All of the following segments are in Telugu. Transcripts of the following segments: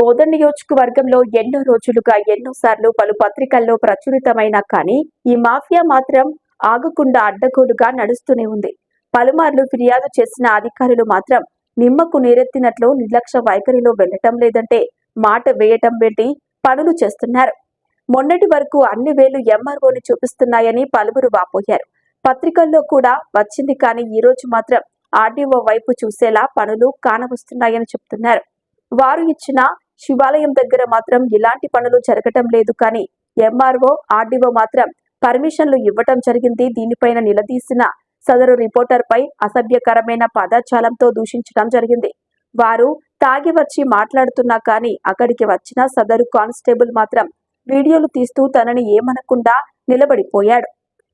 బోధన్ నియోజకవర్గంలో ఎన్నో రోజులుగా ఎన్నోసార్లు పలు పత్రికల్లో ప్రచురితమైన కానీ ఈ మాఫియా మాత్రం ఆగకుండా అడ్డగోలుగా నడుస్తూనే ఉంది. పలుమార్లు ఫిర్యాదు చేసిన అధికారులు మాత్రం నిమ్మకు నీరెత్తినట్లు నిర్లక్ష్య వైఖరిలో వెళ్ళటం లేదంటే మాట వేయటం పెట్టి పనులు చేస్తున్నారు. మొన్నటి వరకు అన్ని వేలు ఎంఆర్ఓని చూపిస్తున్నాయని పలువురు వాపోయారు. పత్రికల్లో కూడా వచ్చింది కానీ ఈ రోజు మాత్రం ఆర్డీఓ వైపు చూసేలా పనులు కానవస్తున్నాయని చెప్తున్నారు. వారు ఇచ్చిన శివాలయం దగ్గర మాత్రం ఇలాంటి పనులు జరగటం లేదు. కానీ ఎంఆర్ఓ ఆర్డీఓ మాత్రం పర్మిషన్లు ఇవ్వటం జరిగింది. దీనిపైన నిలదీసిన సదరు రిపోర్టర్ పై అసభ్యకరమైన పదజాలంతో దూషించడం జరిగింది. వారు తాగి వచ్చి మాట్లాడుతున్నా కానీ అక్కడికి వచ్చిన సదరు కానిస్టేబుల్ మాత్రం వీడియోలు తీస్తూ తనని ఏమనకుండా నిలబడిపోయాడు.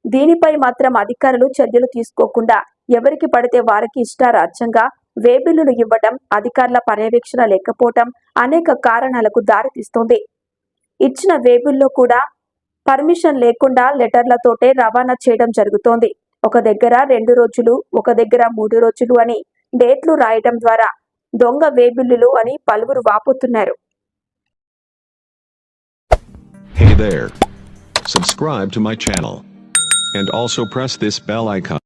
దీనిపై మాత్రం అధికారులు చర్యలు తీసుకోకుండా ఎవరికి పడితే వారికి ఇష్టారాజ్యంగా వేబిల్లులు ఇవ్వడం అధికారుల పర్యవేక్షణ లేకపోవటం అనేక కారణాలకు దారితీస్తోంది ఇచ్చిన వేబిల్లో కూడా పర్మిషన్ లేకుండా లెటర్లతోటే రవాణా చేయడం జరుగుతోంది ఒక దగ్గర రెండు రోజులు ఒక దగ్గర మూడు రోజులు అని డేట్లు రాయడం ద్వారా దొంగ వేబిల్లులు అని పలువురు వాపోతున్నారు Hey there. Subscribe to my channel. And also press this bell icon.